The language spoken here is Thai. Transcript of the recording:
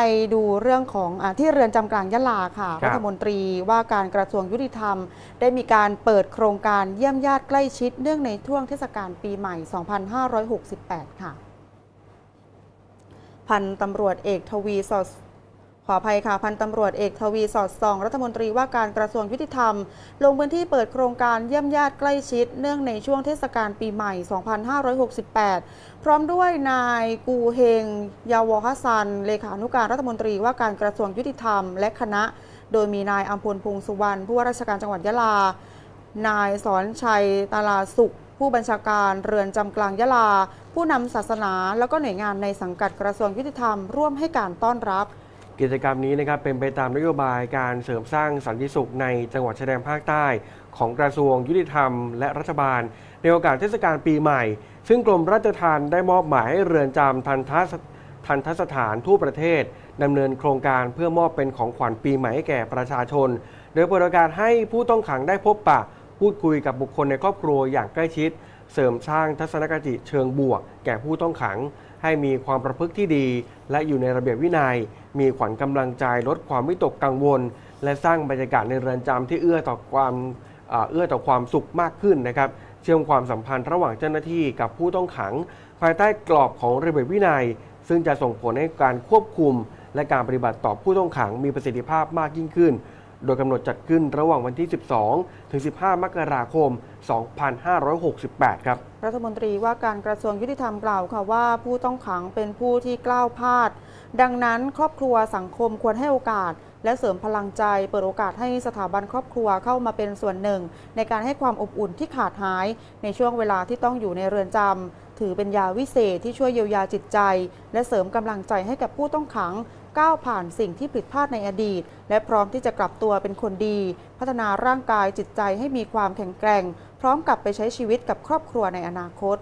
ไปดูเรื่องของอาที่เรือนจำกลางยะลาค่ะครับรัฐมนตรีว่าการกระทรวงยุติธรรม ได้มีการเปิดโครงการเยี่ยมญาติใกล้ชิดเนื่องในช่วงเทศกาลปีใหม่ 2568 ค่ะ พันตำรวจเอกทวีสอด ขออภัยค่ะพันตำรวจเอกทวีสอดส่อง รัฐมนตรีว่าการกระทรวงยุติธรรม ลงพื้นที่เปิดโครงการเยี่ยมญาติใกล้ชิด เนื่องในช่วงเทศกาลปีใหม่ 2568 พร้อมด้วยนายกูเฮง ยาวฮัสซัน เลขานุการรัฐมนตรีว่าการกระทรวงยุติธรรม และคณะ โดยมีนายอัมพลพงษ์สุวรรณผู้ว่าราชการจังหวัดยะลา นายสอนชัยตาลาสุข ผู้บัญชาการเรือนจำกลางยะลา ผู้นำศาสนา แล้วก็หน่วยงานในสังกัดกระทรวงยุติธรรม ร่วมให้การต้อนรับ กิจกรรมนี้นะครับเป็นไปตามนโยบายการเสริมสร้างสันติสุขในจังหวัดชายแดนภาคใต้ ของกระทรวงยุติธรรม และรัฐบาล ในโอกาสเทศกาลปีใหม่ ซึ่งกรมราชทัณฑ์ได้มอบหมายให้เรือนจำทันทสทันทสถานทั่วประเทศดำเนินโครงการเพื่อมอบเป็นของขวัญปีใหม่ให้แก่ประชาชน โดยเปิดโอกาสให้ผู้ต้องขังได้พบปะ พูดคุยกับบุคคลในครอบครัวอย่างใกล้ชิด เสริมสร้างทัศนคติเชิงบวก แก่ผู้ต้องขัง ให้มีความประพฤติที่ดี และอยู่ในระเบียบวินัย มีขวัญกำลังใจลดความวิตกกังวล และสร้างบรรยากาศในเรือนจำที่เอื้อต่อความเอื้อต่อความสุขมากขึ้นนะครับ เชื่อมความสัมพันธ์ระหว่างเจ้าหน้าที่กับผู้ต้องขัง ภายใต้กรอบของระเบียบวินัย ซึ่งจะส่งผลให้การควบคุม และการปฏิบัติต่อผู้ต้องขังมีประสิทธิภาพมากยิ่งขึ้น โดยกำหนดจัดขึ้นระหว่างวันที่ 12 ถึง 15 มกราคม 2568 ครับรัฐมนตรีว่าการกระทรวงยุติธรรมกล่าวค่ะว่าผู้ต้องขังเป็นผู้ที่กล้าวพลาด ดังนั้นครอบครัวสังคมควรให้โอกาส และเสริมพลังใจ เปิดโอกาสให้สถาบันครอบครัวเข้ามาเป็นส่วนหนึ่ง ในการให้ความอบอุ่นที่ขาดหาย ในช่วงเวลาที่ต้องอยู่ในเรือนจำถือเป็นยาวิเศษที่ช่วยเยียวยาจิตใจ และเสริมกำลังใจให้กับผู้ต้องขังก้าวผ่านสิ่งที่ผิดพลาดในอดีต และพร้อมที่จะกลับตัวเป็นคนดี พัฒนาร่างกายจิตใจให้มีความแข็งแกร่ง พร้อมกลับไปใช้ชีวิตกับครอบครัวในอนาคต